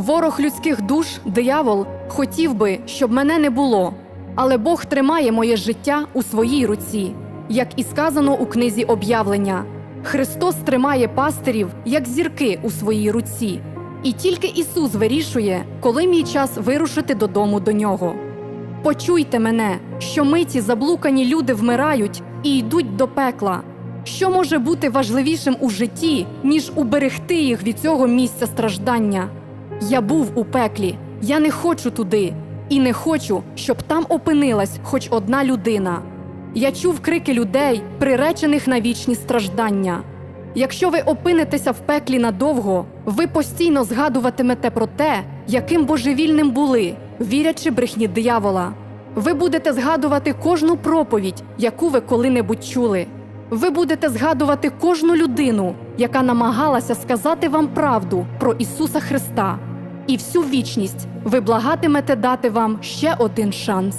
Ворог людських душ, диявол, хотів би, щоб мене не було, але Бог тримає моє життя у своїй руці, як і сказано у книзі об'явлення. Христос тримає пастирів, як зірки у своїй руці, і тільки Ісус вирішує, коли мій час вирушити додому до нього. Почуйте мене, що миті заблукані люди вмирають і йдуть до пекла. Що може бути важливішим у житті, ніж уберегти їх від цього місця страждання? Я був у пеклі, я не хочу туди, і не хочу, щоб там опинилась хоч одна людина. Я чув крики людей, приречених на вічні страждання. Якщо ви опинитеся в пеклі надовго, ви постійно згадуватимете про те, яким божевільним були, вірячи брехні диявола. Ви будете згадувати кожну проповідь, яку ви коли-небудь чули. Ви будете згадувати кожну людину, яка намагалася сказати вам правду про Ісуса Христа. І всю вічність ви благатимете дати вам ще один шанс.